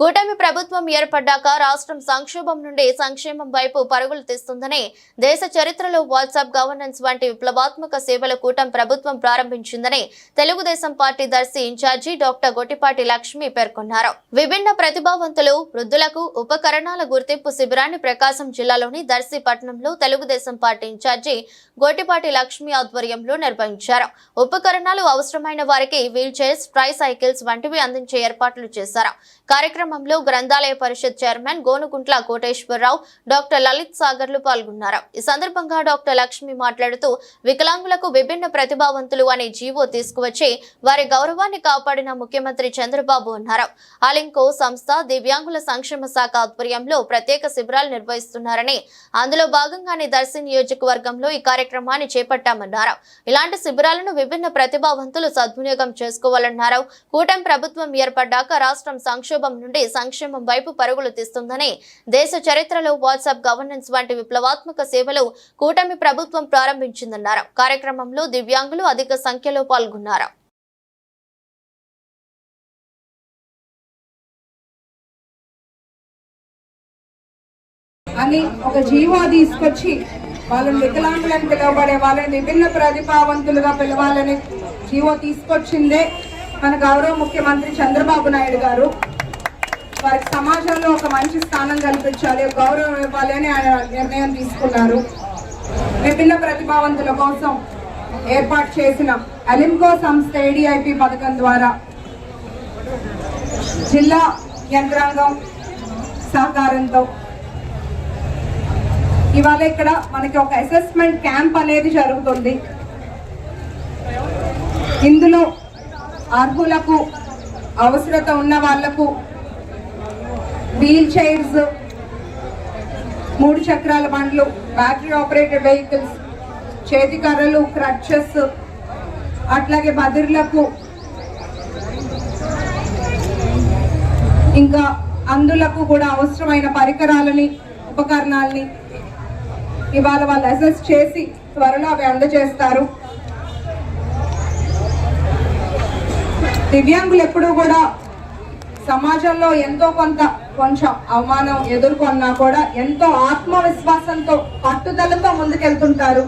కూటమి ప్రభుత్వం ఏర్పడ్డాక రాష్ట్రం సంక్షోభం నుండి సంక్షేమం వైపు పరుగులు తీస్తుందని దేశ చరిత్రలో వాట్సాప్ గవర్నెన్స్ వంటి విప్లవాత్మక సేవల కూటమి ప్రభుత్వం ప్రారంభించిందని Telugu Desam party Darsi incharge doctor Gottipati Lakshmi పేర్కొన్నారు. విభిన్న ప్రతిభావంతులు వృద్ధులకు ఉపకరణాల గుర్తింపు శిబిరాన్ని ప్రకాశం జిల్లాలోని దర్శి పట్టణంలో తెలుగుదేశం పార్టీ ఇన్ఛార్జి గొట్టిపాటి లక్ష్మి ఆధ్వర్యంలో నిర్వహించారు. ఉపకరణాలు అవసరమైన వారికి వీల్ చైర్స్ ట్రై సైకిల్స్ వంటివి అందించే ఏర్పాట్లు చేశారు. కార్యక్రమంలో గ్రంథాలయ పరిషత్ చైర్మన్ గోనుకుంట్ల కోటేశ్వరరావు డాక్టర్ లలిత్ సాగర్లు పాల్గొన్నారు. ఈ సందర్భంగా డాక్టర్ లక్ష్మి మాట్లాడుతూ వికలాంగులకు విభిన్న ప్రతిభావంతులు అనే జీవో తీసుకువచ్చి వారి గౌరవాన్ని కాపాడిన ముఖ్యమంత్రి చంద్రబాబు అన్నారు అలింకో సంస్థ దివ్యాంగుల సంక్షేమ శాఖ ఆధ్వర్యంలో ప్రత్యేక శిబిరాలు నిర్వహిస్తున్నారని అందులో భాగంగానే దర్శి నియోజకవర్గంలో ఈ కార్యక్రమాన్ని చేపట్టామన్నారు. ఇలాంటి శిబిరాలను విభిన్న ప్రతిభావంతులు సద్వినియోగం చేసుకోవాలన్నారు. కూటమి ప్రభుత్వం ఏర్పడ్డాక రాష్ట్రం సంక్షోభం నుండి నుండి సంక్షేమం వైపు పరుగులు తీస్తుందని దేశ చరిత్రలో వాట్సాప్ గవర్నెన్స్ వంటి విప్లవాత్మక సేవలు కూటమి ప్రభుత్వం ప్రారంభించిందన్నారు. కార్యక్రమంలో దివ్యాంగులు అధిక సంఖ్యలో పాల్గొన్నారు. అని ఒక జీవో తీసుకొచ్చి వాళ్ళని వికలాంగులని పిలవబడే వాళ్ళని విభిన్న ప్రతిభావంతులుగా పిలవాలని జీవో తీసుకొచ్చిందే మన గౌరవ ముఖ్యమంత్రి చంద్రబాబు నాయుడు గారు. వారికి సమాజంలో ఒక మంచి స్థానం కల్పించాలి గౌరవం ఇవ్వాలి అని ఆయన నిర్ణయం తీసుకున్నారు. విభిన్న ప్రతిభావంతుల కోసం ఏర్పాటు చేసిన అలింకో సంస్థ ఏడిఐపి పథకం ద్వారా జిల్లా యంత్రాంగం సహకారంతో ఇవాళ ఇక్కడ మనకి ఒక అసెస్మెంట్ క్యాంప్ అనేది జరుగుతుంది. ఇందులో అర్హులకు అవసరత ఉన్న వాళ్ళకు వీల్ చైర్స్ మూడు చక్రాల బండ్లు బ్యాటరీ ఆపరేటెడ్ వెహికల్స్ చేతి కర్రలు క్రచ్చెస్ అట్లాగే బదిర్లకు ఇంకా అందులకు కూడా అవసరమైన పరికరాలని ఉపకరణాలని ఇవాళ వాళ్ళు అసెస్ చేసి త్వరలో అవి అందజేస్తారు. దివ్యాంగులు ఎప్పుడూ కూడా సమాజంలో ఎంతో కొంత కొంచెం అవమానం ఎదుర్కొన్నా కూడా ఎంతో ఆత్మవిశ్వాసంతో పట్టుదలతో ముందుకెళ్తుంటారు.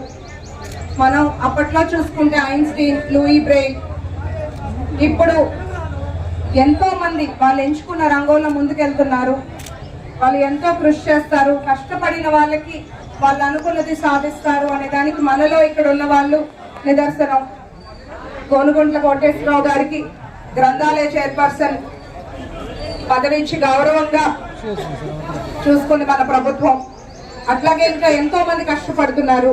మనం అప్పట్లో చూసుకుంటే ఐన్స్టీన్ లూయి బ్రెయిన్ ఇప్పుడు ఎంతో మంది వాళ్ళు ఎంచుకున్న రంగంలో ముందుకెళ్తున్నారు. వాళ్ళు ఎంతో కృషి చేస్తారు. కష్టపడిన వాళ్ళకి వాళ్ళు అనుకున్నది సాధిస్తారు అనే దానికి మనలో ఇక్కడ ఉన్న వాళ్ళు నిదర్శనం. గోనుగుంట్ల కోటేశ్వరరావు గారికి గ్రంథాలయ చైర్పర్సన్ పదవించి గౌరవంగా చూసుకుంది మన ప్రభుత్వం. అట్లాగే ఇంకా ఎంతో మంది కష్టపడుతున్నారు.